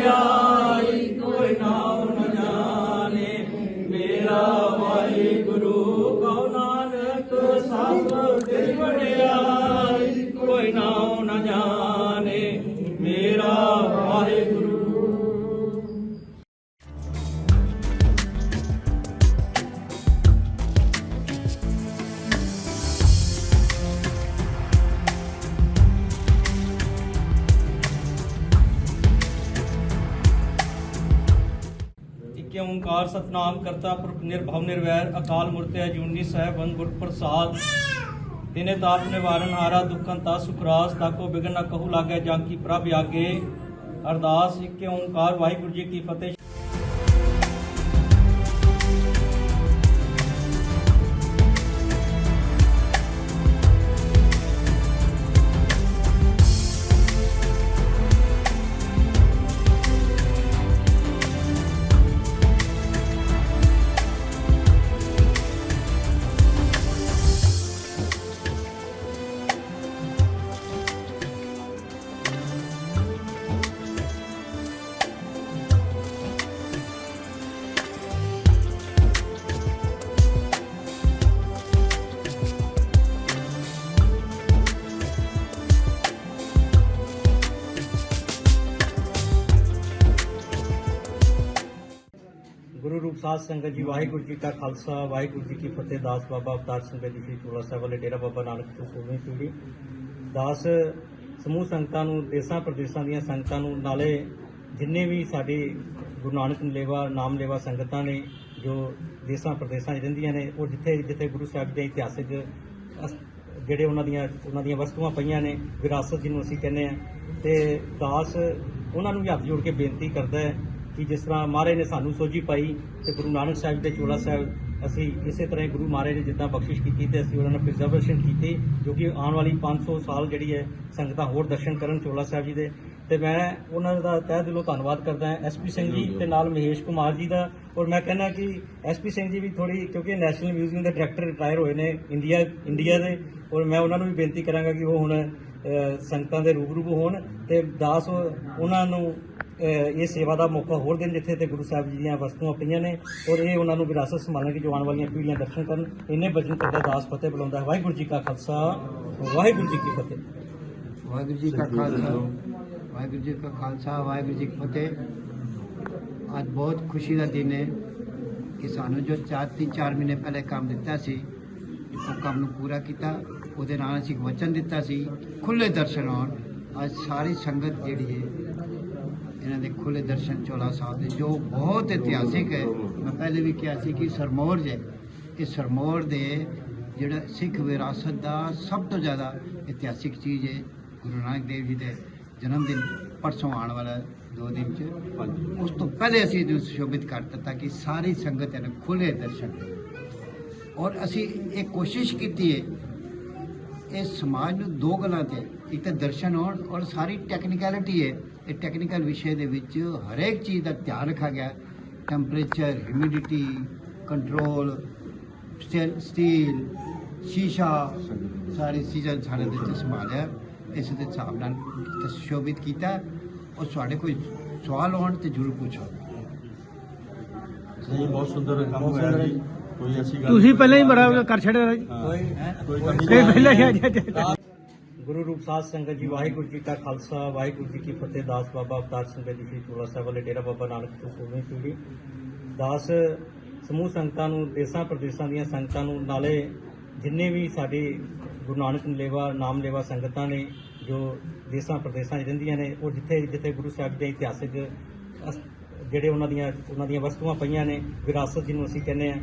呀 ਓੰਕਾਰ ਸਤਨਾਮ ਕਰਤਾ ਪੁਰਖ ਨਿਰਭਉ ਨਿਰਵੈਰ ਅਕਾਲ ਮੂਰਤਿ ਅਜੂਨੀ ਸਾਹਿਬ ਅੰਗੁਰ ਪ੍ਰਸਾਦ। ਤਿਨੇ ਤਾਪ ਨਿਵਾਰਨ ਹਾਰਾ ਦੁਖਨ ਤਾ ਸੁਖਰਾਸ ਤਾਕੋ ਬਿਗਨ ਨ ਕਹੂ ਲਾਗੇ, ਜਾਂ ਕੀ ਪ੍ਰਭ ਆਗੇ। ਅਰਦਾਸ, ਇਕ ਓੰਕਾਰ, ਵਾਹਿਗੁਰੂ ਜੀ ਕੀ ਫਤਿਹ। ਗੁਰੂ ਰੂਪ ਸਾਧ ਸੰਗਤ ਜੀ, ਵਾਹਿਗੁਰੂ ਜੀ ਕਾ ਖਾਲਸਾ, ਵਾਹਿਗੁਰੂ ਜੀ ਕੀ ਫਤਿਹ। ਦਾਸ ਬਾਬਾ ਅਵਤਾਰ ਸਿੰਘ ਜੀ, ਸ਼੍ਰੀ ਚੋਲਾ ਸਾਹਿਬ ਵਾਲੇ ਡੇਰਾ ਬਾਬਾ ਨਾਨਕ ਤੋਂ ਸੋਵੀਂ ਪੀੜੀ ਦਾਸ, ਸਮੂਹ ਸੰਗਤਾਂ ਨੂੰ, ਦੇਸਾਂ ਪ੍ਰਦੇਸਾਂ ਦੀਆਂ ਸੰਗਤਾਂ ਨੂੰ, ਨਾਲੇ ਜਿੰਨੇ ਵੀ ਸਾਡੇ ਗੁਰੂ ਨਾਨਕ ਲੇਵਾ, ਨਾਮ ਲੇਵਾ ਸੰਗਤਾਂ ਨੇ, ਜੋ ਦੇਸਾਂ ਪ੍ਰਦੇਸਾਂ 'ਚ ਰਹਿੰਦੀਆਂ ਨੇ, ਉਹ ਜਿੱਥੇ ਜਿੱਥੇ ਗੁਰੂ ਸਾਹਿਬ ਦੇ ਇਤਿਹਾਸਿਕ ਜਿਹੜੇ ਉਹਨਾਂ ਦੀਆਂ ਉਹਨਾਂ ਦੀਆਂ ਵਸਤੂਆਂ ਪਈਆਂ ਨੇ, ਵਿਰਾਸਤ ਜਿਹਨੂੰ ਅਸੀਂ ਕਹਿੰਦੇ ਆ ਤੇ ਦਾਸ ਉਹਨਾਂ ਨੂੰ ਵੀ ਹੱਥ ਜੋੜ ਕੇ ਬੇਨਤੀ ਕਰਦਾ ਹੈ ਕਿ ਜਿਸ ਤਰ੍ਹਾਂ ਮਹਾਰਾਜ ਨੇ ਸਾਨੂੰ ਸੋਝੀ ਪਾਈ ਤੇ ਗੁਰੂ ਨਾਨਕ ਸਾਹਿਬ ਦੇ ਚੋਲਾ ਸਾਹਿਬ ਅਸੀਂ ਇਸੇ ਤਰ੍ਹਾਂ ਗੁਰੂ ਮਹਾਰਾਜ ਨੇ ਜਿੱਦਾਂ ਬਖਸ਼ਿਸ਼ ਕੀਤੀ ਤੇ ਅਸੀਂ ਉਹਨਾਂ ਨੂੰ ਪ੍ਰੀਜ਼ਰਵੇਸ਼ਨ ਕੀਤੀ ਜੋ ਕਿ ਆਉਣ ਵਾਲੀ 500 ਸਾਲ ਜਿਹੜੀ ਹੈ ਸੰਗਤਾਂ ਹੋਰ ਦਰਸ਼ਨ ਕਰਨ ਚੋਲਾ ਸਾਹਿਬ ਜੀ ਦੇ। ਤੇ ਮੈਂ ਉਹਨਾਂ ਦਾ ਤਹਿ ਦਿਲੋਂ ਧੰਨਵਾਦ ਕਰਦਾ ਹਾਂ ਐਸਪੀ ਸਿੰਘ ਜੀ ਤੇ ਨਾਲ ਮਹੇਸ਼ ਕੁਮਾਰ ਜੀ ਦਾ। ਔਰ ਮੈਂ ਕਹਿੰਦਾ ਕਿ ਐਸਪੀ ਸਿੰਘ ਜੀ ਵੀ ਥੋੜੀ ਕਿਉਂਕਿ ਨੈਸ਼ਨਲ ਮਿਊਜ਼ੀਅਮ ਦੇ ਡਾਇਰੈਕਟਰ ਰਿਟਾਇਰ ਹੋਏ ਨੇ ਇੰਡੀਆ ਇੰਡੀਆ ਦੇ। ਔਰ ਮੈਂ ਉਹਨਾਂ ਨੂੰ ਵੀ ਬੇਨਤੀ ਕਰਾਂਗਾ ਕਿ ਉਹ ਹੁਣ ਸੰਗਤਾਂ ਦੇ ਰੂਬਰੂ ਹੋਣ ਤੇ ਦਾਸ ਉਹਨਾਂ ਨੂੰ ਇਹ ਸੇਵਾ ਦਾ ਮੌਕਾ ਹੋਰ ਦੇਣ ਜਿੱਥੇ ਤੇ ਗੁਰੂ ਸਾਹਿਬ ਜੀ ਦੀਆਂ ਵਸਤੂਆਂ ਪਈਆਂ ਨੇ ਔਰ ਇਹ ਉਹਨਾਂ ਨੂੰ ਵਿਰਾਸਤ ਸੰਭਾਲਣ ਕਿ ਜੋ ਆਉਣ ਵਾਲੀਆਂ ਪੀੜ੍ਹੀਆਂ ਦਰਸ਼ਨ ਕਰਨ ਇੰਨੇ ਬਚਨ ਕਰਦਾ ਦਾਸ ਫਤਿਹ ਬੁਲਾਉਂਦਾ ਹੈ। ਵਾਹਿਗੁਰੂ ਜੀ ਕਾ ਖਾਲਸਾ, ਵਾਹਿਗੁਰੂ ਜੀ ਕੀ ਫਤਿਹ। ਵਾਹਿਗੁਰੂ ਜੀ ਕਾ ਖਾਲਸਾ, ਵਾਹਿਗੁਰੂ ਜੀ ਕਾ ਖਾਲਸਾ, ਵਾਹਿਗੁਰੂ ਜੀ ਕੀ ਫਤਿਹ। ਅੱਜ ਬਹੁਤ ਖੁਸ਼ੀ ਦਾ ਦਿਨ ਹੈ ਕਿ ਸਾਨੂੰ ਜੋ ਚਾਰ, ਤਿੰਨ, ਚਾਰ ਮਹੀਨੇ ਪਹਿਲੇ ਕੰਮ ਦਿੱਤਾ ਸੀ, ਉਹ ਕੰਮ ਨੂੰ ਪੂਰਾ ਕੀਤਾ। ਉਹਦੇ ਨਾਲ ਅਸੀਂ ਇੱਕ ਵਚਨ ਦਿੱਤਾ ਸੀ ਖੁੱਲੇ ਦਰਸ਼ਨ ਹੋਣ। ਅੱਜ ਸਾਰੀ ਸੰਗਤ ਜਿਹੜੀ ਹੈ ਇਹਨਾਂ ਦੇ ਖੁੱਲੇ ਦਰਸ਼ਨ ਚੋਲਾ ਸਾਹਿਬ ਦੇ, ਜੋ ਬਹੁਤ ਇਤਿਹਾਸਿਕ ਹੈ। ਮੈਂ ਪਹਿਲੇ ਵੀ ਕਿਹਾ ਸੀ ਕਿ ਸਰਮੌਰ ਜੇ ਇਹ ਸਰਮੌਰ ਦੇ ਜਿਹੜਾ ਸਿੱਖ ਵਿਰਾਸਤ ਦਾ ਸਭ ਤੋਂ ਜ਼ਿਆਦਾ ਇਤਿਹਾਸਿਕ ਚੀਜ਼ ਹੈ, ਗੁਰੂ ਨਾਨਕ ਦੇਵ ਜੀ ਦੇ ਜਨਮ ਦਿਨ ਪਰਸੋਂ ਆਉਣ ਵਾਲਾ ਦੋ ਦਿਨ ਚ। ਉਸ ਤੋਂ ਪਹਿਲੇ ਅਸੀਂ ਇਹਨੂੰ ਸੁਸ਼ੋਭਿਤ ਕਰ ਦਿੱਤਾ ਕਿ ਸਾਰੀ ਸੰਗਤ ਇਹਨੂੰ ਖੁੱਲੇ ਦਰਸ਼ਨ ਔਰ ਅਸੀਂ ਇਹ ਕੋਸ਼ਿਸ਼ ਕੀਤੀ ਹੈ, ਇਹ ਸਮਾਜ ਨੂੰ ਦੋ ਗੱਲਾਂ ਤੇ, ਇੱਕ ਤਾਂ ਦਰਸ਼ਨ ਹੋਣ ਔਰ ਸਾਰੀ ਟੈਕਨੀਕੈਲਿਟੀ ਹੈ ਇਹ ਟੈਕਨੀਕਲ ਵਿਸ਼ੇ ਦੇ ਵਿੱਚ ਹਰੇਕ ਚੀਜ਼ ਦਾ ਧਿਆਨ ਰੱਖਿਆ ਗਿਆ। ਟੈਂਪਰੇਚਰ ਹਿਊਮਿਡਿਟੀ ਕੰਟਰੋਲ ਸਟੀਲ ਸ਼ੀਸ਼ਾ ਸਾਰੀ ਚੀਜ਼ਾਂ ਸਾਡੇ ਦੇ ਵਿੱਚ ਸੰਭਾਲਿਆ ਇਸ ਦੇ ਹਿਸਾਬ ਨਾਲ ਸੁਸ਼ੋਭਿਤ ਕੀਤਾ। ਔਰ ਤੁਹਾਡੇ ਕੋਈ ਸਵਾਲ ਹੋਣ ਤੇ ਜ਼ਰੂਰ ਪੁੱਛੋ। ਨਹੀਂ ਬਹੁਤ ਸੁੰਦਰ ਕੰਮ ਹੋਇਆ ਜੀ। ਕੋਈ ਐਸੀ ਗੱਲ ਤੁਸੀਂ ਪਹਿਲਾਂ ਹੀ ਬੜਾ ਕਰ ਛੱਡਿਆ ਜੀ। ਕੋਈ ਕਮੀ ਪਹਿਲਾਂ ਹੀ ਗੁਰੂ ਰੂਪ ਸਾਧ ਸੰਗਤ ਜੀ, ਵਾਹਿਗੁਰੂ ਜੀ ਕਾ ਖਾਲਸਾ, ਵਾਹਿਗੁਰੂ ਜੀ ਕੀ ਫਤਿਹ। ਦਾਸ ਬਾਬਾ ਅਵਤਾਰ ਸਿੰਘ ਜੀ, ਸ਼੍ਰੀ ਚੋਲਾ ਸਾਹਿਬ ਵਾਲੇ ਡੇਰਾ ਬਾਬਾ ਨਾਨਕ ਤੋਂ ਸੋਵੀਂ ਪੀੜੀ ਦਾਸ, ਸਮੂਹ ਸੰਗਤਾਂ ਨੂੰ, ਦੇਸਾਂ ਪ੍ਰਦੇਸਾਂ ਦੀਆਂ ਸੰਗਤਾਂ ਨੂੰ, ਨਾਲੇ ਜਿੰਨੇ ਵੀ ਸਾਡੇ ਗੁਰੂ ਨਾਨਕ ਲੇਵਾ ਨਾਮ ਲੇਵਾ ਸੰਗਤਾਂ ਨੇ, ਜੋ ਦੇਸਾਂ ਪ੍ਰਦੇਸਾਂ 'ਚ ਰਹਿੰਦੀਆਂ ਨੇ, ਉਹ ਜਿੱਥੇ ਜਿੱਥੇ ਗੁਰੂ ਸਾਹਿਬ ਦੇ ਇਤਿਹਾਸਿਕ ਜਿਹੜੇ ਉਹਨਾਂ ਦੀਆਂ ਉਹਨਾਂ ਦੀਆਂ ਵਸਤੂਆਂ ਪਈਆਂ ਨੇ, ਵਿਰਾਸਤ ਜਿਹਨੂੰ ਅਸੀਂ ਕਹਿੰਦੇ ਆ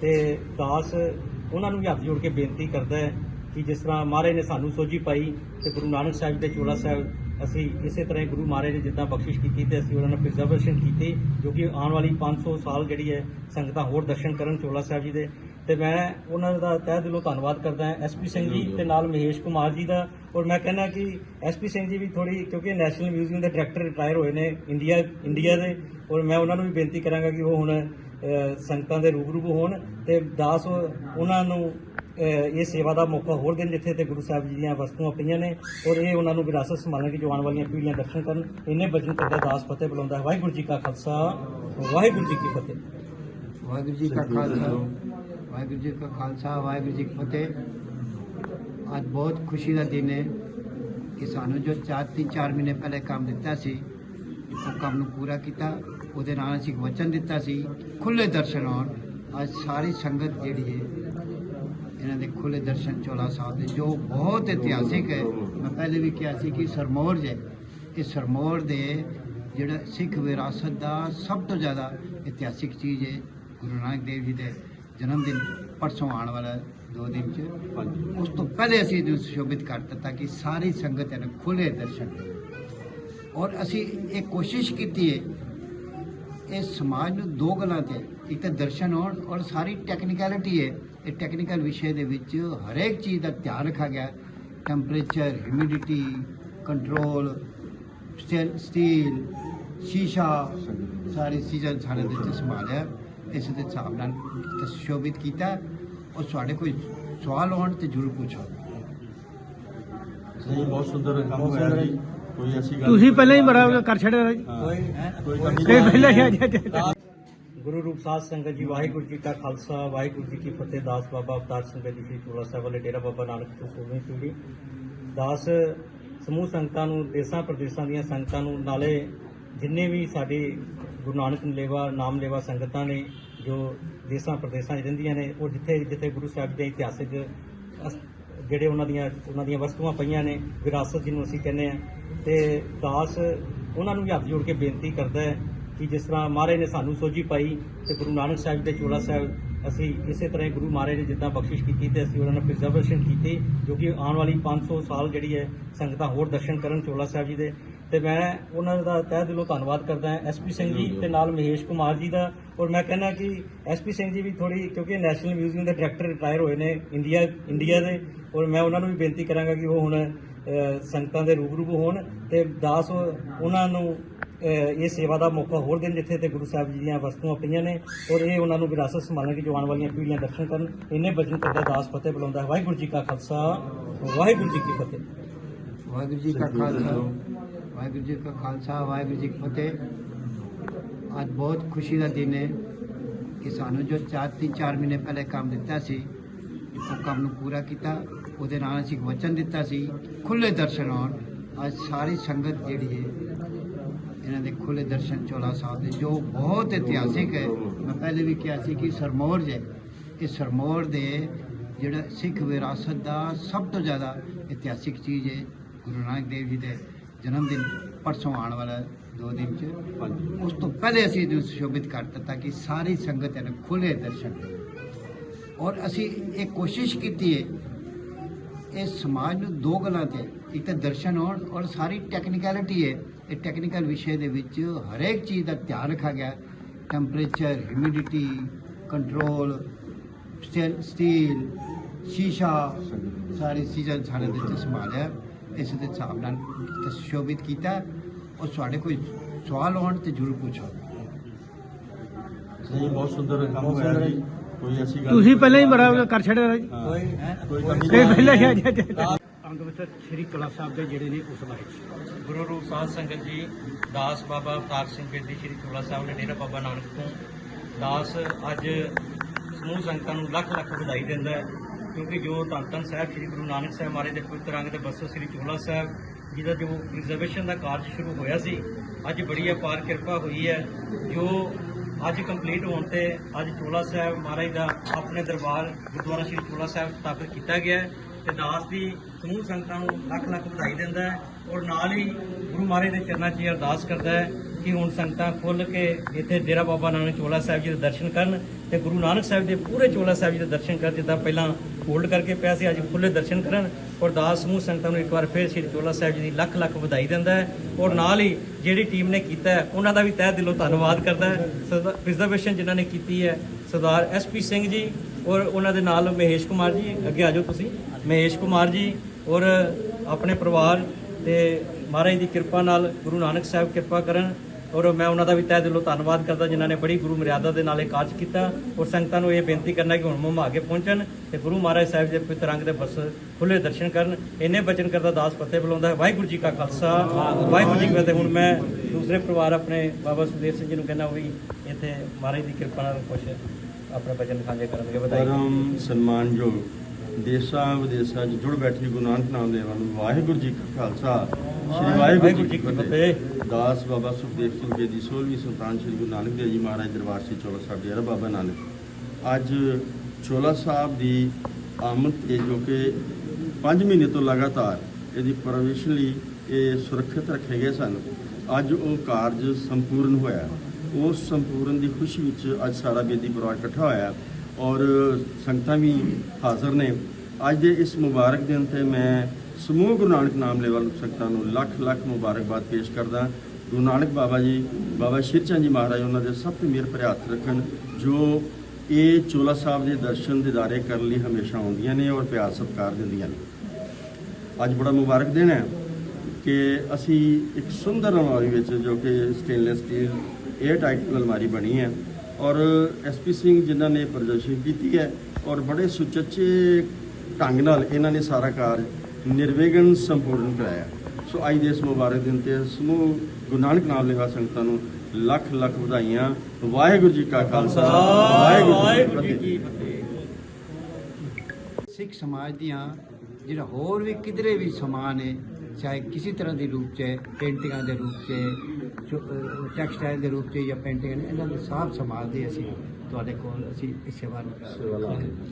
ਤੇ ਦਾਸ ਉਹਨਾਂ ਨੂੰ ਵੀ ਹੱਥ ਜੋੜ ਕੇ ਬੇਨਤੀ ਕਰਦਾ ਹੈ ਕਿ ਜਿਸ ਤਰ੍ਹਾਂ ਮਹਾਰਾਜ ਨੇ ਸਾਨੂੰ ਸੋਝੀ ਪਾਈ ਤੇ ਗੁਰੂ ਨਾਨਕ ਸਾਹਿਬ ਦੇ ਚੋਲਾ ਸਾਹਿਬ, ਅਸੀਂ ਇਸੇ ਤਰ੍ਹਾਂ ਹੀ ਗੁਰੂ ਮਹਾਰਾਜ ਨੇ ਜਿੱਦਾਂ ਬਖਸ਼ਿਸ਼ ਕੀਤੀ ਤੇ ਅਸੀਂ ਉਹਨਾਂ ਨੂੰ ਪ੍ਰੀਜ਼ਰਵੇਸ਼ਨ ਕੀਤੀ, ਜੋ ਕਿ ਆਉਣ ਵਾਲੀ 500 ਸਾਲ ਜਿਹੜੀ ਹੈ, ਸੰਗਤਾਂ ਹੋਰ ਦਰਸ਼ਨ ਕਰਨ ਚੋਲਾ ਸਾਹਿਬ ਜੀ ਦੇ। ਤੇ ਮੈਂ ਉਹਨਾਂ ਦਾ ਤਹਿ ਦਿਲੋਂ ਧੰਨਵਾਦ ਕਰਦਾ ਹਾਂ ਐਸਪੀ ਸਿੰਘ ਜੀ ਤੇ ਨਾਲ ਮਹੇਸ਼ ਕੁਮਾਰ ਜੀ ਦਾ। ਔਰ ਮੈਂ ਕਹਿੰਦਾ ਕਿ ਐਸਪੀ ਸਿੰਘ ਜੀ ਵੀ ਥੋੜੀ ਕਿਉਂਕਿ ਨੈਸ਼ਨਲ ਮਿਊਜ਼ੀਅਮ ਦੇ ਡਾਇਰੈਕਟਰ ਰਿਟਾਇਰ ਹੋਏ ਨੇ ਇੰਡੀਆ ਇੰਡੀਆ ਦੇ। ਔਰ ਮੈਂ ਉਹਨਾਂ ਨੂੰ ਵੀ ਬੇਨਤੀ ਕਰਾਂਗਾ ਕਿ ਉਹ ਹੁਣ ਸੰਗਤਾਂ ਦੇ ਰੂਬਰੂ ਹੋਣ ਤੇ ਦਾਸ ਉਹਨਾਂ ਨੂੰ ਇਹ ਸੇਵਾ ਦਾ ਮੌਕਾ ਹੋਰ ਦੇਣ ਜਿੱਥੇ ਤੇ ਗੁਰੂ ਸਾਹਿਬ ਜੀ ਦੀਆਂ ਵਸਤੂਆਂ ਪਈਆਂ ਨੇ ਔਰ ਇਹ ਉਹਨਾਂ ਨੂੰ ਵਿਰਾਸਤ ਸੰਭਾਲਣ ਦੀ ਜੋ ਆਉਣ ਵਾਲੀਆਂ ਪੀੜ੍ਹੀਆਂ ਦਰਸ਼ਨ ਕਰਨ। ਇੰਨੇ ਬਚਨ ਕਰਦਾ ਦਾਸ ਫਤਿਹ ਬੁਲਾਉਂਦਾ ਹੈ। ਵਾਹਿਗੁਰੂ ਜੀ ਕਾ ਖਾਲਸਾ ਵਾਹਿਗੁਰੂ ਜੀ ਕੀ ਫਤਿਹ। ਵਾਹਿਗੁਰੂ ਜੀ ਕਾ ਖਾਲਸਾ ਵਾਹਿਗੁਰੂ ਜੀ ਕਾ ਖਾਲਸਾ ਵਾਹਿਗੁਰੂ ਜੀ ਕੀ ਫਤਿਹ। ਅੱਜ ਬਹੁਤ ਖੁਸ਼ੀ ਦਾ ਦਿਨ ਹੈ ਕਿ ਸਾਨੂੰ ਜੋ 4-3-4 ਮਹੀਨੇ ਪਹਿਲੇ ਕੰਮ ਦਿੱਤਾ ਸੀ ਉਹ ਕੰਮ ਨੂੰ ਪੂਰਾ ਕੀਤਾ। ਉਹਦੇ ਨਾਲ ਅਸੀਂ ਇੱਕ ਵਚਨ ਦਿੱਤਾ ਸੀ ਖੁੱਲੇ ਦਰਸ਼ਨ ਹੋਣ। ਅੱਜ ਸਾਰੀ ਸੰਗਤ ਜਿਹੜੀ ਹੈ ਇਹਨਾਂ ਦੇ ਖੁੱਲੇ ਦਰਸ਼ਨ ਚੋਲਾ ਸਾਹਿਬ ਦੇ, ਜੋ ਬਹੁਤ ਇਤਿਹਾਸਿਕ ਹੈ। ਮੈਂ ਪਹਿਲੇ ਵੀ ਕਿਹਾ ਸੀ ਕਿ ਸਰਮੌਰ ਜੇ ਇਹ ਸਰਮੌਰ ਦੇ ਜਿਹੜਾ ਸਿੱਖ ਵਿਰਾਸਤ ਦਾ ਸਭ ਤੋਂ ਜ਼ਿਆਦਾ ਇਤਿਹਾਸਿਕ ਚੀਜ਼ ਹੈ, ਗੁਰੂ ਨਾਨਕ ਦੇਵ ਜੀ ਦੇ ਜਨਮ ਦਿਨ, ਪਰਸੋਂ ਆਉਣ ਵਾਲਾ ਦੋ ਦਿਨ ਚ। ਉਸ ਤੋਂ ਪਹਿਲੇ ਅਸੀਂ ਇਹਨੂੰ ਸੁਸ਼ੋਭਿਤ ਕਰ ਦਿੱਤਾ ਕਿ ਸਾਰੀ ਸੰਗਤ ਇਹਨੂੰ ਖੁੱਲੇ ਦਰਸ਼ਨ ਔਰ ਅਸੀਂ ਇਹ ਕੋਸ਼ਿਸ਼ ਕੀਤੀ ਹੈ, ਇਹ ਸਮਾਜ ਨੂੰ ਦੋ ਗੱਲਾਂ ਤੇ, ਇੱਕ ਤਾਂ ਦਰਸ਼ਨ ਹੋਣ ਔਰ ਸਾਰੀ ਟੈਕਨੀਕੈਲਿਟੀ ਹੈ ਇਹ ਟੈਕਨੀਕਲ ਵਿਸ਼ੇ ਦੇ ਵਿੱਚ ਹਰੇਕ ਚੀਜ਼ ਦਾ ਧਿਆਨ ਰੱਖਿਆ ਗਿਆ। ਟੈਂਪਰੇਚਰ ਹਿਊਮਿਡਿਟੀ ਕੰਟਰੋਲ ਸਟੀਲ ਸ਼ੀਸ਼ਾ ਸਾਰੀ ਚੀਜ਼ਾਂ ਸਾਡੇ ਦੇ ਵਿੱਚ ਸੰਭਾਲਿਆ। ਇਸ ਦੇ ਹਿਸਾਬ ਨਾਲ ਸੁਸ਼ੋਭਿਤ ਕੀਤਾ। ਔਰ ਤੁਹਾਡੇ ਕੋਈ ਸਵਾਲ ਹੋਣ ਤੇ ਜ਼ਰੂਰ ਪੁੱਛੋ। ਨਹੀਂ ਬਹੁਤ ਸੁੰਦਰ ਕੰਮ ਹੋਇਆ ਜੀ। ਕੋਈ ਐਸੀ ਗੱਲ ਤੁਸੀਂ ਪਹਿਲਾਂ ਹੀ ਬੜਾ ਕਰ ਛੱਡਿਆ ਜੀ ਕੋਈ ਕੋਈ ਕਮੀ ਇਹ ਪਹਿਲਾਂ ਹੀ ਨਹੀਂ ਗੁਰੂ ਰੂਪ ਸਾਧ ਸੰਗਤ ਜੀ, ਵਾਹਿਗੁਰੂ ਜੀ ਕਾ ਖਾਲਸਾ, ਵਾਹਿਗੁਰੂ ਜੀ ਕੀ ਫਤਿਹ। ਦਾਸ ਬਾਬਾ ਅਵਤਾਰ ਸਿੰਘ ਜੀ, ਸ਼੍ਰੀ ਚੋਲਾ ਸਾਹਿਬ ਵਾਲੇ ਡੇਰਾ ਬਾਬਾ ਨਾਨਕ ਤੋਂ 16ਵੀਂ ਪੀੜ੍ਹੀ ਦਾਸ, ਸਮੂਹ ਸੰਗਤਾਂ ਨੂੰ, ਦੇਸਾਂ ਪ੍ਰਦੇਸਾਂ ਦੀਆਂ ਸੰਗਤਾਂ ਨੂੰ, ਨਾਲੇ ਜਿੰਨੇ ਵੀ ਸਾਡੇ ਗੁਰੂ ਨਾਨਕ ਲੇਵਾ, ਨਾਮ ਲੇਵਾ ਸੰਗਤਾਂ ਨੇ, ਜੋ ਦੇਸਾਂ ਪ੍ਰਦੇਸਾਂ 'ਚ ਰਹਿੰਦੀਆਂ ਨੇ, ਉਹ ਜਿੱਥੇ ਜਿੱਥੇ ਗੁਰੂ ਸਾਹਿਬ ਦੇ ਇਤਿਹਾਸਿਕ ਜਿਹੜੇ ਉਹਨਾਂ ਦੀਆਂ ਉਹਨਾਂ ਦੀਆਂ ਵਸਤੂਆਂ ਪਈਆਂ ਨੇ, ਵਿਰਾਸਤ ਜਿਹਨੂੰ ਅਸੀਂ ਕਹਿੰਦੇ ਆ ਤੇ ਦਾਸ ਉਹਨਾਂ ਨੂੰ ਵੀ ਹੱਥ ਜੋੜ ਕੇ ਬੇਨਤੀ ਕਰਦਾ ਹੈ ਕਿ ਜਿਸ ਤਰ੍ਹਾਂ ਮਹਾਰਾਜ ਨੇ ਸਾਨੂੰ ਸੋਝੀ ਪਾਈ ਤੇ ਗੁਰੂ ਨਾਨਕ ਸਾਹਿਬ ਦੇ ਚੋਲਾ ਸਾਹਿਬ ਅਸੀਂ ਇਸੇ ਤਰ੍ਹਾਂ ਗੁਰੂ ਮਹਾਰਾਜ ਨੇ ਜਿੱਦਾਂ ਬਖਸ਼ਿਸ਼ ਕੀਤੀ ਤੇ ਅਸੀਂ ਉਹਨਾਂ ਨੂੰ ਪ੍ਰੀਜ਼ਰਵੇਸ਼ਨ ਕੀਤੀ ਜੋ ਕਿ ਆਉਣ ਵਾਲੀ 500 ਸਾਲ ਜਿਹੜੀ ਹੈ ਸੰਗਤਾਂ ਹੋਰ ਦਰਸ਼ਨ ਕਰਨ ਚੋਲਾ ਸਾਹਿਬ ਜੀ ਦੇ। ਤੇ ਮੈਂ ਉਹਨਾਂ ਦਾ ਤਹਿ ਦਿਲੋਂ ਧੰਨਵਾਦ ਕਰਦਾ ਹਾਂ ਐਸਪੀ ਸਿੰਘ ਜੀ ਤੇ ਨਾਲ ਮਹੇਸ਼ ਕੁਮਾਰ ਜੀ ਦਾ। ਔਰ ਮੈਂ ਕਹਿੰਦਾ ਕਿ ਐਸਪੀ ਸਿੰਘ ਜੀ ਵੀ ਥੋੜੀ ਕਿਉਂਕਿ ਨੈਸ਼ਨਲ ਮਿਊਜ਼ੀਅਮ ਦੇ ਡਾਇਰੈਕਟਰ ਰਿਟਾਇਰ ਹੋਏ ਨੇ ਇੰਡੀਆ ਇੰਡੀਆ ਦੇ। ਔਰ ਮੈਂ ਉਹਨਾਂ ਨੂੰ ਵੀ ਬੇਨਤੀ ਕਰਾਂਗਾ ਕਿ ਉਹ ਹੁਣ ਸੰਗਤਾਂ ਦੇ ਰੂਬਰੂ ਹੋਣ ਤੇ ਦਾਸ ਉਹਨਾਂ ਨੂੰ ਇਹ ਸੇਵਾ ਦਾ ਮੌਕਾ ਹੋਰ ਦੇਣ ਜਿੱਥੇ ਤੇ ਗੁਰੂ ਸਾਹਿਬ ਜੀ ਦੀਆਂ ਵਸਤੂਆਂ ਪਈਆਂ ਨੇ ਔਰ ਇਹ ਉਹਨਾਂ ਨੂੰ ਵਿਰਾਸਤ ਸੰਭਾਲਣ ਕਿ ਜੋ ਆਉਣ ਵਾਲੀਆਂ ਪੀੜ੍ਹੀਆਂ ਦਰਸ਼ਨ ਕਰਨ, ਇੰਨੇ ਬਚਨ ਕਰਦਾ ਦਾਸ ਫਤਿਹ ਬੁਲਾਉਂਦਾ ਹੈ। ਵਾਹਿਗੁਰੂ ਜੀ ਕਾ ਖਾਲਸਾ, ਵਾਹਿਗੁਰੂ ਜੀ ਕੀ ਫਤਿਹ। ਵਾਹਿਗੁਰੂ ਜੀ ਕਾ ਖਾਲਸਾ, ਵਾਹਿਗੁਰੂ ਜੀ ਕਾ ਖਾਲਸਾ, ਵਾਹਿਗੁਰੂ ਜੀ ਕੀ ਫਤਿਹ। ਅੱਜ ਬਹੁਤ ਖੁਸ਼ੀ ਦਾ ਦਿਨ ਹੈ ਕਿ ਸਾਨੂੰ ਜੋ 4-3-4 ਮਹੀਨੇ ਪਹਿਲੇ ਕੰਮ ਦਿੱਤਾ ਸੀ ਉਹ ਕੰਮ ਨੂੰ ਪੂਰਾ ਕੀਤਾ, ਉਹਦੇ ਨਾਲ ਅਸੀਂ ਇੱਕ ਵਚਨ ਦਿੱਤਾ ਸੀ ਖੁੱਲੇ ਦਰਸ਼ਨ ਹੋਣ। ਅੱਜ ਸਾਰੀ ਸੰਗਤ ਜਿਹੜੀ ਹੈ ਇਹਨਾਂ ਦੇ ਖੁੱਲੇ ਦਰਸ਼ਨ ਚੋਲਾ ਸਾਹਿਬ ਦੇ, ਜੋ ਬਹੁਤ ਇਤਿਹਾਸਿਕ ਹੈ। ਮੈਂ ਪਹਿਲੇ ਵੀ ਕਿਹਾ ਸੀ ਕਿ ਸਰਮੌਰ ਜੇ ਇਹ ਸਰਮੌਰ ਦੇ ਜਿਹੜਾ ਸਿੱਖ ਵਿਰਾਸਤ ਦਾ ਸਭ ਤੋਂ ਜ਼ਿਆਦਾ ਇਤਿਹਾਸਿਕ ਚੀਜ਼ ਹੈ, ਗੁਰੂ ਨਾਨਕ ਦੇਵ ਜੀ ਦੇ ਜਨਮ ਦਿਨ ਪਰਸੋਂ ਆਉਣ ਵਾਲਾ ਦੋ ਦਿਨ ਚ। ਉਸ ਤੋਂ ਪਹਿਲੇ ਅਸੀਂ ਇਹਨੂੰ ਸੁਸ਼ੋਭਿਤ ਕਰ ਦਿੱਤਾ ਕਿ ਸਾਰੀ ਸੰਗਤ ਇਹਨਾਂ ਖੁੱਲੇ ਦਰਸ਼ਨ ਔਰ ਅਸੀਂ ਇਹ ਕੋਸ਼ਿਸ਼ ਕੀਤੀ ਹੈ ਇਹ ਸਮਾਜ ਨੂੰ ਦੋ ਗੱਲਾਂ ਤੇ, ਇੱਕ ਤਾਂ ਦਰਸ਼ਨ ਹੋਣ ਔਰ ਸਾਰੀ ਟੈਕਨੀਕੈਲਿਟੀ ਹੈ। ਇਹ ਟੈਕਨੀਕਲ ਵਿਸ਼ੇ ਦੇ ਵਿੱਚ ਹਰੇਕ ਚੀਜ਼ ਦਾ ਧਿਆਨ ਰੱਖਿਆ ਗਿਆ। ਟੈਂਪਰੇਚਰ ਹਿਊਮਿਡਿਟੀ ਕੰਟਰੋਲ ਸਟੀਲ ਸ਼ੀਸ਼ਾ ਸਾਰੀ ਚੀਜ਼ਾਂ ਸਾਡੇ ਦੇ ਵਿੱਚ ਸੰਭਾਲਿਆ ਇਸ ਦੇ ਹਿਸਾਬ ਨਾਲ ਸੁਸ਼ੋਭਿਤ ਕੀਤਾ। ਔਰ ਤੁਹਾਡੇ ਕੋਈ ਸਵਾਲ ਹੋਣ ਤੇ ਜ਼ਰੂਰ ਪੁੱਛੋ। ਨਹੀਂ ਬਹੁਤ ਸੁੰਦਰ ਕੰਮ ਹੋਇਆ ਜੀ। ਕੋਈ ਐਸੀ ਗੱਲ ਤੁਸੀਂ ਪਹਿਲਾਂ ਹੀ ਬੜਾ ਕਰ ਛੱਡਿਆ ਜੀ ਕੋਈ ਕੋਈ ਕਮੀ ਇਹ ਪਹਿਲਾਂ ਹੀ ਨਹੀਂ ਸ੍ਰੀ ਕਲਾ ਸਾਹਿਬ ਦੇ ਜਿਹੜੇ ਨੇ ਉਸ ਬਾਰੇ ਗੁਰੂ ਰੂਪ ਸਾਧ ਸੰਗਤ ਜੀ, ਦਾਸ ਬਾਬਾ ਅਵਤਾਰ ਸਿੰਘ ਬੇਦੀ ਸ਼੍ਰੀ ਚੋਲਾ ਸਾਹਿਬ ਨੇ ਡੇਰਾ ਬਾਬਾ ਨਾਨਕ ਤੋਂ ਦਾਸ ਅੱਜ ਸਮੂਹ ਸੰਗਤਾਂ ਨੂੰ ਲੱਖ ਲੱਖ ਵਧਾਈ ਦਿੰਦਾ ਹੈ, ਕਿਉਂਕਿ ਜੋ ਧੰਨ ਧੰਨ ਸਾਹਿਬ ਸ਼੍ਰੀ ਗੁਰੂ ਨਾਨਕ ਸਾਹਿਬ ਮਹਾਰਾਜ ਦੇ ਪਵਿੱਤਰ ਅੰਗ ਦੇ ਬਸੋ ਸ਼੍ਰੀ ਚੋਲਾ ਸਾਹਿਬ, ਜਿਹਦਾ ਜੋ ਰਿਜ਼ਰਵੇਸ਼ਨ ਦਾ ਕਾਰਜ ਸ਼ੁਰੂ ਹੋਇਆ ਸੀ, ਅੱਜ ਬੜੀ ਅਪਾਰ ਕਿਰਪਾ ਹੋਈ ਹੈ, ਜੋ ਅੱਜ ਕੰਪਲੀਟ ਹੋਣ ਤੇ ਅੱਜ ਚੋਲਾ ਸਾਹਿਬ ਮਹਾਰਾਜ ਦਾ ਆਪਣੇ ਦਰਬਾਰ ਗੁਰਦੁਆਰਾ ਸ਼੍ਰੀ ਚੋਲਾ ਸਾਹਿਬ ਸਥਾਪਿਤ ਕੀਤਾ ਗਿਆ ਹੈ। ਤੇ ਦਾਸ ਦੀ ਸਮੂਹ ਸੰਗਤਾਂ ਨੂੰ ਲੱਖ ਲੱਖ ਵਧਾਈ ਦਿੰਦਾ ਹੈ ਔਰ ਨਾਲ ਹੀ ਗੁਰੂ ਮਹਾਰਾਜ ਦੇ ਚਰਨਾਂ 'ਚ ਇਹ ਅਰਦਾਸ ਕਰਦਾ ਹੈ ਕਿ ਹੁਣ ਸੰਗਤਾਂ ਖੁੱਲ ਕੇ ਇੱਥੇ ਡੇਰਾ ਬਾਬਾ ਨਾਨਕ ਚੋਲਾ ਸਾਹਿਬ ਜੀ ਦੇ ਦਰਸ਼ਨ ਕਰਨ ਤੇ ਗੁਰੂ ਨਾਨਕ ਸਾਹਿਬ ਦੇ ਪੂਰੇ ਚੋਲਾ ਸਾਹਿਬ ਜੀ ਦੇ ਦਰਸ਼ਨ ਕਰਨ, ਜਿੱਦਾਂ ਪਹਿਲਾਂ ਹੋਲਡ ਕਰਕੇ ਪਿਆ ਸੀ, ਅੱਜ ਖੁੱਲੇ ਦਰਸ਼ਨ ਕਰਨ ਔਰ ਦਾਸ ਸਮੂਹ ਸੰਗਤਾਂ ਨੂੰ ਇੱਕ ਵਾਰ ਫਿਰ ਸ੍ਰੀ ਚੋਲਾ ਸਾਹਿਬ ਜੀ ਦੀ ਲੱਖ ਲੱਖ ਵਧਾਈ ਦਿੰਦਾ ਹੈ ਔਰ ਨਾਲ ਹੀ ਜਿਹੜੀ ਟੀਮ ਨੇ ਕੀਤਾ ਉਹਨਾਂ ਦਾ ਵੀ ਤਹਿ ਦਿਲੋਂ ਧੰਨਵਾਦ ਕਰਦਾ ਹੈ। ਪ੍ਰੀਜ਼ਰਵੇਸ਼ਨ ਜਿਨ੍ਹਾਂ ਨੇ ਕੀਤੀ ਹੈ, ਸਰਦਾਰ ਐਸਪੀ ਸਿੰਘ ਜੀ ਔਰ ਉਹਨਾਂ ਦੇ ਨਾਲ ਮਹੇਸ਼ ਕੁਮਾਰ ਜੀ, ਅੱਗੇ ਆ ਜਾਓ ਤੁਸੀਂ। ਮਹੇਸ਼ ਕੁਮਾਰ ਜੀ ਔਰ ਆਪਣੇ ਪਰਿਵਾਰ ਤੇ ਮਹਾਰਾਜ ਦੀ ਕਿਰਪਾ ਨਾਲ ਗੁਰੂ ਨਾਨਕ ਸਾਹਿਬ ਕਿਰਪਾ ਕਰਨ ਔਰ ਮੈਂ ਉਹਨਾਂ ਦਾ ਵੀ ਤਹਿ ਦਿਲੋਂ ਧੰਨਵਾਦ ਕਰਦਾ ਜਿਨ੍ਹਾਂ ਨੇ ਬੜੀ ਗੁਰੂ ਮਰਿਆਦਾ ਦੇ ਨਾਲ ਇਹ ਕਾਰਜ ਕੀਤਾ ਔਰ ਸੰਗਤਾਂ ਨੂੰ ਇਹ ਬੇਨਤੀ ਕਰਨਾ ਕਿ ਹੁਣ ਮੁਮਾ ਕੇ ਪਹੁੰਚਣ ਤੇ ਗੁਰੂ ਮਹਾਰਾਜ ਸਾਹਿਬ ਦੇ ਪਵਿੱਤਰ ਰੰਗ ਦੇ ਬਸ ਖੁੱਲੇ ਦਰਸ਼ਨ ਕਰਨ। ਇੰਨੇ ਬਚਨ ਕਰਦਾ ਦਾਸ ਫਤਿਹ ਬੁਲਾਉਂਦਾ ਹੈ। ਵਾਹਿਗੁਰੂ ਜੀ ਕਾ ਖਾਲਸਾ। ਵਾਹਿਗੁਰੂ ਜੀ ਕੀ ਫਤਿਹ। ਹੁਣ ਮੈਂ ਦੂਸਰੇ ਪਰਿਵਾਰ ਆਪਣੇ ਬਾਬਾ ਸੁਖਦੇਵ ਸਿੰਘ ਜੀ ਨੂੰ ਕਹਿੰਦਾ ਵੀ ਇੱਥੇ ਮਹਾਰਾਜ ਦੀ ਕਿਰਪਾ ਨਾਲ ਕੁਛ ਆਪਣੇ ਬਚਨ ਸਾਂਝੇ ਕਰਨਗੇ ਵਧਾਈ ਪਰਮ ਸਨਮਾਨਯੋਗ ਦੇਸ਼ਾਂ ਵਿਦੇਸ਼ਾਂ 'ਚ ਜੁੜ ਬੈਠੀ ਗੁਰੂ ਨਾਨਕ ਨਾਮ ਦੇ ਵੱਲ ਵਾਹਿਗੁਰੂ ਜੀ ਕਾ ਖਾਲਸਾ। ਸ੍ਰੀ ਵਾਹਿਗੁਰੂ ਜੀ ਕੀ ਫਤਿਹ। ਦਾਸ ਬਾਬਾ ਸੁਖਦੇਵ ਸਿੰਘ ਜੀ ਦੀ 16ਵੀਂ ਸੁਲਤਾਨ ਸ੍ਰੀ ਗੁਰੂ ਨਾਨਕ ਦੇਵ ਜੀ ਮਹਾਰਾਜ ਦਰਬਾਰ ਸ੍ਰੀ ਚੋਲਾ ਸਾਹਿਬ ਡੇਰਾ ਬਾਬਾ ਨਾਨਕ। ਅੱਜ ਚੋਲਾ ਸਾਹਿਬ ਦੀ ਆਮਦ ਤੇ ਜੋ ਕਿ 5 ਮਹੀਨੇ ਤੋਂ ਲਗਾਤਾਰ ਇਹਦੀ ਪਰਵਿਸ਼ਨ ਲਈ ਇਹ ਸੁਰੱਖਿਅਤ ਰੱਖੇ ਗਏ ਸਨ। ਅੱਜ ਉਹ ਕਾਰਜ ਸੰਪੂਰਨ ਹੋਇਆ ਉਸ ਸੰਪੂਰਨ ਦੀ ਖੁਸ਼ੀ ਵਿੱਚ ਅੱਜ ਸਾਰਾ ਬੇਦੀ ਪਰਿਵਾਰ ਇਕੱਠਾ ਹੋਇਆ ਔਰ ਸੰਗਤਾਂ ਵੀ ਹਾਜ਼ਰ ਨੇ। ਅੱਜ ਦੇ ਇਸ ਮੁਬਾਰਕ ਦਿਨ ਤੇ ਮੈਂ ਸਮੂਹ ਗੁਰੂ ਨਾਨਕ ਨਾਮ ਲੈਵਲ ਸੰਗਤਾਂ ਨੂੰ ਲੱਖ ਲੱਖ ਮੁਬਾਰਕਬਾਦ ਪੇਸ਼ ਕਰਦਾ। ਗੁਰੂ ਨਾਨਕ ਬਾਬਾ ਜੀ, ਬਾਬਾ ਸ਼੍ਰੀ ਜੀ ਮਹਾਰਾਜ, ਉਹਨਾਂ ਦੇ ਸਭ ਤੋਂ ਮਿਹਰ ਭਰੇ ਰੱਖਣ, ਜੋ ਇਹ ਚੋਲਾ ਸਾਹਿਬ ਦੇ ਦਰਸ਼ਨ ਦਿਦਾਰੇ ਕਰਨ ਲਈ ਹਮੇਸ਼ਾ ਆਉਂਦੀਆਂ ਨੇ ਔਰ ਪਿਆਰ ਸਤਿਕਾਰ ਦਿੰਦੀਆਂ ਨੇ। ਅੱਜ ਬੜਾ ਮੁਬਾਰਕ ਦਿਨ ਹੈ। ਕਿ ਅਸੀਂ ਇੱਕ ਸੁੰਦਰ ਅਲਮਾਰੀ ਵਿੱਚ ਜੋ ਕਿ ਸਟੇਨਲੈਸ ਸਟੀਲ 에ਅਰ ਟਾਈਟ ਅਲਮਾਰੀ ਬਣੀ ਹੈ ਔਰ ਐਸਪੀ ਸਿੰਘ ਜਿਨ੍ਹਾਂ ਨੇ ਪ੍ਰਦਰਸ਼ਨ ਕੀਤੀ ਹੈ ਔਰ ਬੜੇ ਸੁਚੱਜੇ ਢੰਗ ਨਾਲ ਇਹਨਾਂ ਨੇ ਸਾਰਾ ਕਾਰਜ ਨਿਰਵਿਘਨ ਸੰਪੂਰਨ ਕਰਾਇਆ। ਸੋ ਅੱਜ ਦੇ ਇਸ ਮੁਬਾਰਕ ਦਿਨ ਤੇ ਸਮੂਹ ਗੁਰੂ ਨਾਨਕ ਨਾਮ ਲੈਵਾ ਸੰਗਤਾਂ ਨੂੰ ਲੱਖ ਲੱਖ ਵਧਾਈਆਂ। ਵਾਹਿਗੁਰੂ ਜੀ ਕਾ ਖਾਲਸਾ ਵਾਹਿਗੁਰੂ ਜੀ ਕੀ ਫਤਿਹ। ਸਿੱਖ ਸਮਾਜ ਦੀਆਂ ਜਿਹੜਾ ਹੋਰ ਵੀ ਕਿਧਰੇ ਵੀ ਸਮਾਨ ਹੈ ਚਾਹੇ ਕਿਸੇ ਤਰ੍ਹਾਂ ਦੀ ਰੂਪ 'ਚ ਹੈ, ਪੇਂਟਿੰਗਾਂ ਦੇ ਰੂਪ 'ਚ ਟੈਕਸਟਾਈਲ ਦੇ ਰੂਪ 'ਚ ਜਾਂ ਪੇਂਟਿੰਗ ਇਹਨਾਂ ਦੇ ਸਾਭ ਸੰਭਾਲ ਦੇ ਅਸੀਂ ਤੁਹਾਡੇ ਕੋਲ ਅਸੀਂ ਇਹ ਸੇਵਾ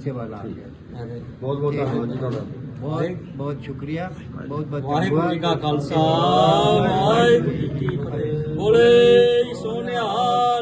ਸੇਵਾ ਲਾ ਬਹੁਤ ਬਹੁਤ ਧੰਨਵਾਦ ਜੀ ਤੁਹਾਡਾ। ਬਹੁਤ ਬਹੁਤ ਸ਼ੁਕਰੀਆ। ਬਹੁਤ ਬਹੁਤ ਵਾਹਿਗੁਰੂ ਜੀ ਕਾ ਧੰਨਵਾਦ। ਖਾਲਸਾ ਵਾਹਿਗੁਰੂ ਜੀ ਕੀ ਫਤਿਹ। ਬੋਲੇ ਸੋਨਿਹਾਲ